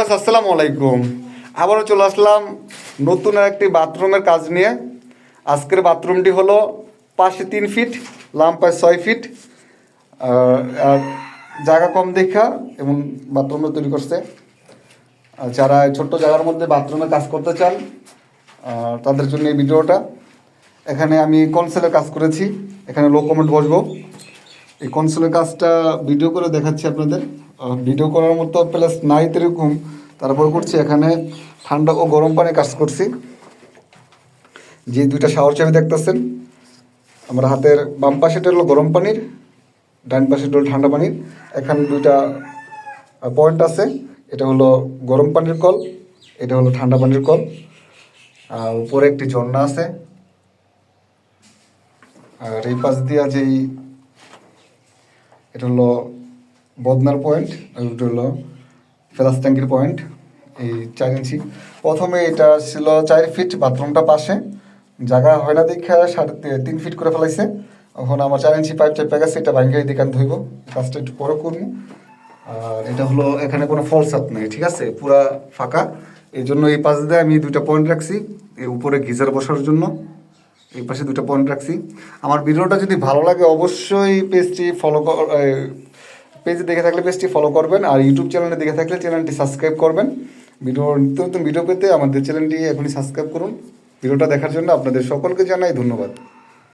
Viewers, আসসালামু আলাইকুম। আবারও চলে আসলাম নতুন একটি বাথরুমের কাজ নিয়ে। আজকের বাথরুমটি হলো পাশে তিন ফিট লাম্পায় ছয় ফিট। আর জায়গা কম দেখা এবং বাথরুমে তৈরি করছে। যারা ছোট্ট জায়গার মধ্যে বাথরুমে কাজ করতে চান তাদের জন্য এই ভিডিওটা। এখানে আমি কনসেলের কাজ করেছি। এখানে লো কমেন্ট বসবো। এই কনসোলের কাজটা ভিডিও করে দেখাচ্ছি আপনাদের। ভিডিও করার মতো প্লাস নাই এরকম তারপর করছি এখানে ঠান্ডা ও গরম পানি কাজ করছি। যে দুইটা শাওয়ার চাবি দেখতেছেন, আমার হাতের বাম পাশেটা হলো গরম পানির, ডান পাশেটা হলো ঠান্ডা পানির। এখানে দুইটা পয়েন্ট আছে, এটা হলো গরম পানির কল, এটা হলো ঠান্ডা পানির কল। আর উপরে একটি ঝর্ণা আছে। আর এই পাশ দিয়া যেই, এটা হলো বদনার পয়েন্ট আর ওটা হলো ফেলাস পয়েন্ট এই চার ইঞ্চি। প্রথমে এটা ছিল চার ফিট বাথরুমটা পাশে। জায়গা হয় না দেখে সাড়ে তিন ফিট করে ফেলাইছে। এখন আমার চার ইঞ্চি পাইপ চেপে গেছে, এটা ভাঙ্গে দিকে আমি ধুইব কাজটা একটু পরে করব আর এটা হলো এখানে কোনো ফলস আপ নেই, ঠিক আছে? পুরা ফাঁকা। এই জন্য এই পাশ দিয়ে আমি দুইটা পয়েন্ট রাখছি, এই উপরে গিজার বসার জন্য। এই পাশে দুটো পয়েন্ট রাখছি। আমার ভিডিওটা যদি ভালো লাগে, অবশ্যই পেজটি ফলো পেজ দেখে থাকলে পেজটি ফলো করবেন আর ইউটিউব চ্যানেলে দেখে থাকলে চ্যানেলটি সাবস্ক্রাইব করবেন। ভিডিও নিত্য নতুন ভিডিও পেতে আমাদের চ্যানেলটি এখনই সাবস্ক্রাইব করুন। ভিডিওটা দেখার জন্য আপনাদের সকলকে জানাই ধন্যবাদ।